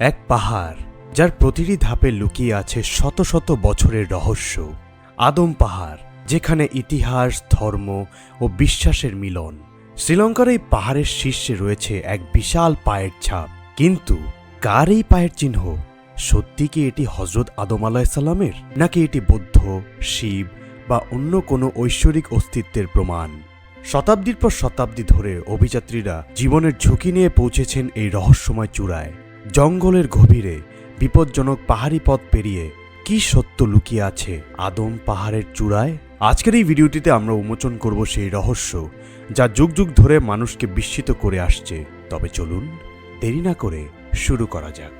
এক পাহাড়, যার প্রতিটি ধাপে লুকিয়ে আছে শত শত বছরের রহস্য। আদম পাহাড়, যেখানে ইতিহাস, ধর্ম ও বিশ্বাসের মিলন। শ্রীলঙ্কার এই পাহাড়ের শীর্ষে রয়েছে এক বিশাল পায়ের ছাপ। কিন্তু কার এই পায়ের চিহ্ন? সত্যি কি এটি হজরত আদম আলাহিসাল্লামের নাকি এটি বৌদ্ধ, শিব বা অন্য কোনো ঐশ্বরিক অস্তিত্বের প্রমাণ? শতাব্দীর পর শতাব্দী ধরে অভিযাত্রীরা জীবনের ঝুঁকি নিয়ে পৌঁছেছেন এই রহস্যময় চূড়ায়। জঙ্গলের গভীরে বিপজ্জনক পাহাড়ি পথ পেরিয়ে কি সত্য লুকিয়ে আছে আদম পাহাড়ের চূড়ায়? আজকের এই ভিডিওটিতে আমরা উন্মোচন করব সেই রহস্য যা যুগ যুগ ধরে মানুষকে বিস্মিত করে আসছে। তবে চলুন দেরি না করে শুরু করা যাক।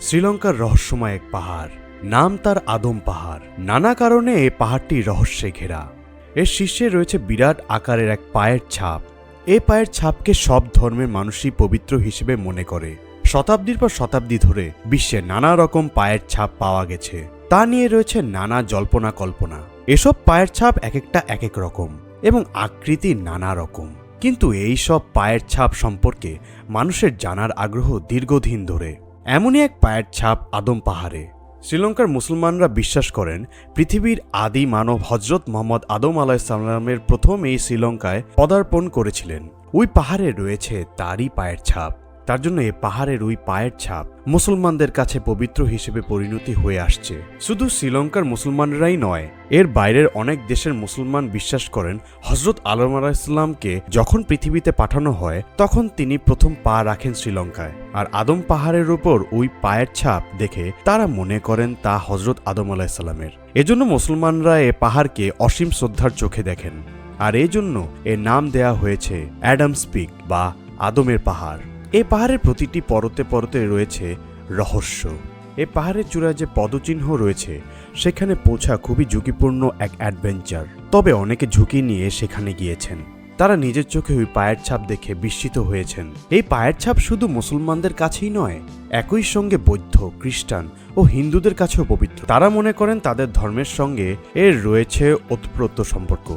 শ্রীলঙ্কার রহস্যময় এক পাহাড়। নাম তার আদম পাহাড়। নানা কারণে এ পাহাড়টি রহস্যে ঘেরা। এর শীর্ষে রয়েছে বিরাট আকারের এক পায়ের ছাপ। এ পায়ের ছাপকে সব ধর্মের মানুষই পবিত্র হিসেবে মনে করে। শতাব্দীর পর শতাব্দী ধরে বিশ্বে নানা রকম পায়ের ছাপ পাওয়া গেছে। তা নিয়ে রয়েছে নানা জল্পনা কল্পনা। এসব পায়ের ছাপ এক একটা এক এক রকম এবং আকৃতি নানা রকম। কিন্তু এই সব পায়ের ছাপ সম্পর্কে মানুষের জানার আগ্রহ দীর্ঘদিন ধরে। এমনই এক পায়ের ছাপ আদম পাহাড়ে। শ্রীলঙ্কার মুসলমানরা বিশ্বাস করেন, পৃথিবীর আদি মানব হজরত মোহাম্মদ আদম আলাহিসাল্লামের প্রথম এই শ্রীলঙ্কায় পদার্পণ করেছিলেন। ওই পাহাড়ে রয়েছে তারই পায়ের ছাপ। তার জন্য এ পাহাড়ের ওই পায়ের ছাপ মুসলমানদের কাছে পবিত্র হিসেবে পরিণতি হয়ে আসছে। শুধু শ্রীলঙ্কার মুসলমানরাই নয়, এর বাইরের অনেক দেশের মুসলমান বিশ্বাস করেন হজরত আলম আলাহিসাল্লামকে যখন পৃথিবীতে পাঠানো হয়, তখন তিনি প্রথম পা রাখেন শ্রীলঙ্কায়। আর আদম পাহাড়ের উপর ওই পায়ের ছাপ দেখে তারা মনে করেন তা হজরত আদম আলাহিসাল্লামের এজন্য মুসলমানরা এ পাহাড়কে অসীম শ্রদ্ধার চোখে দেখেন। আর এজন্য এর নাম দেয়া হয়েছে অ্যাডামস পিক বা আদমের পাহাড়। এই পাহাড়ের প্রতিটি পরতে পরতে রয়েছে রহস্য। এ পাহাড়ের চূড়ায় যে পদচিহ্ন রয়েছে, সেখানে পৌঁছা খুবই ঝুঁকিপূর্ণ এক অ্যাডভেঞ্চার। তবে অনেকে ঝুঁকি নিয়ে সেখানে গিয়েছেন। তারা নিজের চোখে ওই পায়ের ছাপ দেখে বিস্মিত হয়েছেন। এই পায়ের ছাপ শুধু মুসলমানদের কাছেই নয়, একই সঙ্গে বৌদ্ধ, খ্রিস্টান ও হিন্দুদের কাছেও পবিত্র। তারা মনে করেন তাদের ধর্মের সঙ্গে এর রয়েছে ওতপ্রোত সম্পর্ক।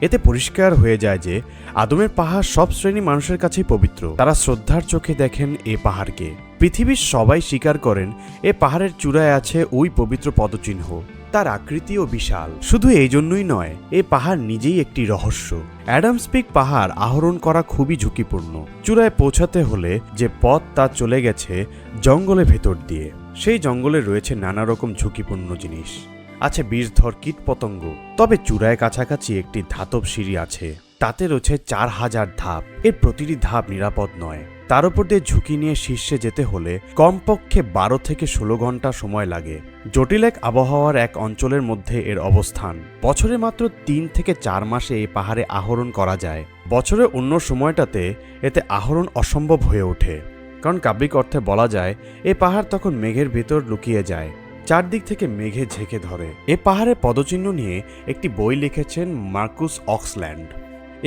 এতে পরিষ্কার হয়ে যায় যে আদমের পাহাড় সব শ্রেণি মানুষের কাছেই পবিত্র। তারা শ্রদ্ধার চোখে দেখেন এ পাহাড়কে। পৃথিবীর সবাই স্বীকার করেন, এ পাহাড়ের চূড়ায় আছে ওই পবিত্র পদচিহ্ন। তার আকৃতিও বিশাল। শুধু এই জন্যই নয়, এ পাহাড় নিজেই একটি রহস্য। অ্যাডামস পিক পাহাড় আহরণ করা খুবই ঝুঁকিপূর্ণ। চূড়ায় পৌঁছাতে হলে যে পথ তা চলে গেছে জঙ্গলের ভেতর দিয়ে। সেই জঙ্গলে রয়েছে নানা রকম ঝুঁকিপূর্ণ জিনিস। আছে বিষধর কীট পতঙ্গ তবে চূড়ায় কাছাকাছি একটি ধাতব সিঁড়ি আছে। তাতে রয়েছে চার হাজার ধাপ। এর প্রতিটি ধাপ নিরাপদ নয়। তার উপর দিয়ে ঝুঁকি নিয়ে শীর্ষে যেতে হলে কমপক্ষে বারো থেকে ষোলো ঘণ্টা সময় লাগে। জটিল এক আবহাওয়ার এক অঞ্চলের মধ্যে এর অবস্থান। বছরে মাত্র তিন থেকে চার মাসে এই পাহাড়ে আহরণ করা যায়। বছরের অন্য সময়টাতে এতে আহরণ অসম্ভব হয়ে ওঠে। কারণ কাব্যিক অর্থে বলা যায়, এ পাহাড় তখন মেঘের ভেতর লুকিয়ে যায়। চারদিক থেকে মেঘে ঝেঁকে ধরে। এ পাহাড়ে পদচিহ্ন নিয়ে একটি বই লিখেছেন মার্কুস অক্সল্যান্ড।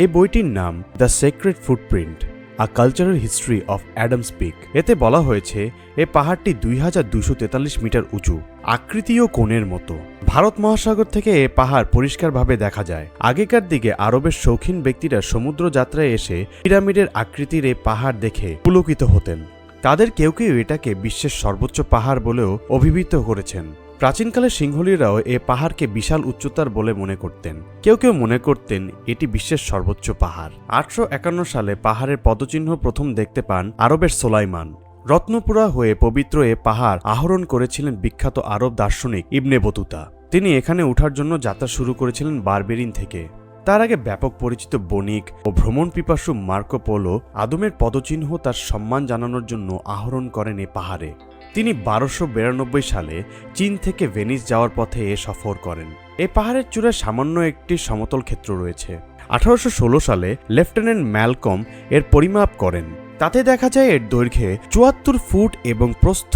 এই বইটির নাম the sacred footprint, a cultural history of Adam's Peak. এতে বলা হয়েছে, এ পাহাড়টি দুই হাজার দুশো তেতাল্লিশ মিটার উঁচু আকৃতি ও কোণের মতো। ভারত মহাসাগর থেকে এ পাহাড় পরিষ্কারভাবে দেখা যায়। আগেকার দিকে আরবের শৌখিন ব্যক্তিরা সমুদ্র যাত্রায় এসে পিরামিডের আকৃতির এ পাহাড় দেখে পুলকিত হতেন। তাদের কেউ কেউ এটাকে বিশ্বের সর্বোচ্চ পাহাড় বলেও অভিহিত করেছেন। প্রাচীনকালে সিংহলীরাও এ পাহাড়কে বিশাল উচ্চতার বলে মনে করতেন। কেউ কেউ মনে করতেন এটি বিশ্বের সর্বোচ্চ পাহাড়। আটশো একান্ন সালে পাহাড়ের পদচিহ্ন প্রথম দেখতে পান আরবের সোলাইমান। রত্নপুরা হয়ে পবিত্র এ পাহাড় আহরণ করেছিলেন বিখ্যাত আরব দার্শনিক ইবনে বতুতা। তিনি এখানে ওঠার জন্য যাত্রা শুরু করেছিলেন বারবেরিন থেকে। তার আগে ব্যাপক পরিচিত বণিক ও ভ্রমণ পিপাসু মার্কো পোলো আদমের পদচিহ্ন তার সম্মান জানানোর জন্য আহরণ করেন এ পাহাড়ে। তিনি বারোশো বিরানব্বই সালে চীন থেকে ভেনিস যাওয়ার পথে এ সফর করেন। এ পাহাড়ের চূড়ায় সামান্য একটি সমতল ক্ষেত্র রয়েছে। আঠারোশো ষোলো সালে লেফটেন্যান্ট ম্যালকম এর পরিমাপ করেন। তাতে দেখা যায় এর দৈর্ঘ্যে চুয়াত্তর ফুট এবং প্রস্থ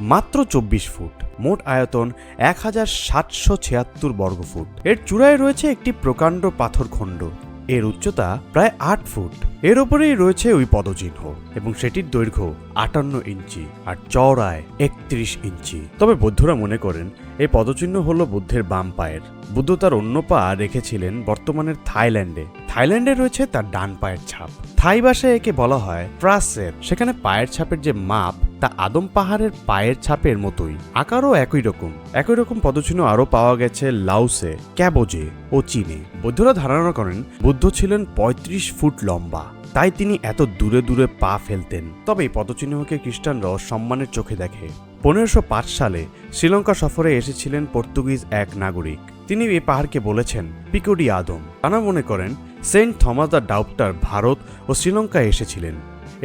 মাত্র চব্বিশ ফুট। মোট আয়তন এক হাজার সাতশো ছিয়াত্তর বর্গফুট এর চূড়ায় রয়েছে একটি প্রকাণ্ড পাথরখণ্ড এর উচ্চতা প্রায় আট ফুট। এর ওপরেই রয়েছে ওই পদচিহ্ন এবং সেটির দৈর্ঘ্য আটান্ন ইঞ্চি আর চওড়ায় একত্রিশ ইঞ্চি। তবে বৌদ্ধরা মনে করেন, এই পদচিহ্ন হল বুদ্ধের বাম পায়ের। বুদ্ধ তার অন্য পা রেখেছিলেন বর্তমানের থাইল্যান্ডে। থাইল্যান্ডে রয়েছে তার ডান পায়ের ছাপ। থাই ভাষায় একে বলা হয় প্রাসের। সেখানে পায়ের ছাপের যে মাপ, তা আদম পাহাড়ের পায়ের ছাপের মতোই। আকারও একই রকম। একই রকম পদচিহ্ন আরও পাওয়া গেছে লাউসে, ক্যাবোজে ও চীনে। বৌদ্ধরা ধারণা করেন, বুদ্ধ ছিলেন ৩৫ ফুট লম্বা। তাই তিনি এত দূরে দূরে পা ফেলতেন। তবে এই পদচিহ্নকে খ্রিস্টানরাও সম্মানের চোখে দেখে। পনেরোশো সালে শ্রীলঙ্কা সফরে এসেছিলেন পর্তুগিজ এক নাগরিক। তিনি এই পাহাড়কে বলেছেন পিকোডি আদম। তারা মনে করেন Saint Thomas the doubter Bharat ও শ্রীলঙ্কায় এসেছিলেন।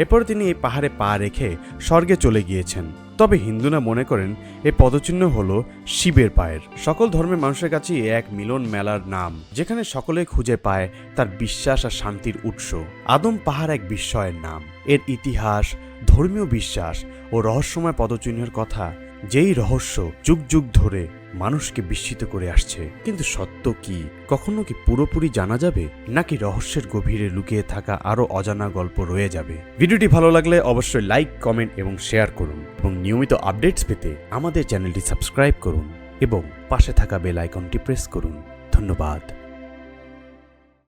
এরপর তিনি এই পাহাড়ে পা রেখে স্বর্গে চলে গিয়েছেন। তবে হিন্দুরা মনে করেন এই পদচিহ্ন হল শিবের পায়ের। সকল ধর্মের মানুষের কাছে এক মিলন মেলার নাম, যেখানে সকলে খুঁজে পায় তার বিশ্বাস আর শান্তির উৎস। আদম পাহাড় এক বিস্ময়ের নাম। এর ইতিহাস, ধর্মীয় বিশ্বাস ও রহস্যময় পদচিহ্নের কথা যেই রহস্য যুগ যুগ ধরে মানুষকে বিস্মিত করে আসছে, কিন্তু সত্য কি, কখনো কি পুরোপুরি জানা যাবে, নাকি রহস্যের গভীরে লুকিয়ে থাকা আরও অজানা গল্প রয়ে যাবে? ভিডিওটি ভালো লাগলে অবশ্যই লাইক, কমেন্ট এবং শেয়ার করুন এবং নিয়মিত আপডেটস পেতে আমাদের চ্যানেলটি সাবস্ক্রাইব করুন এবং পাশে থাকা বেল আইকনটি প্রেস করুন। ধন্যবাদ।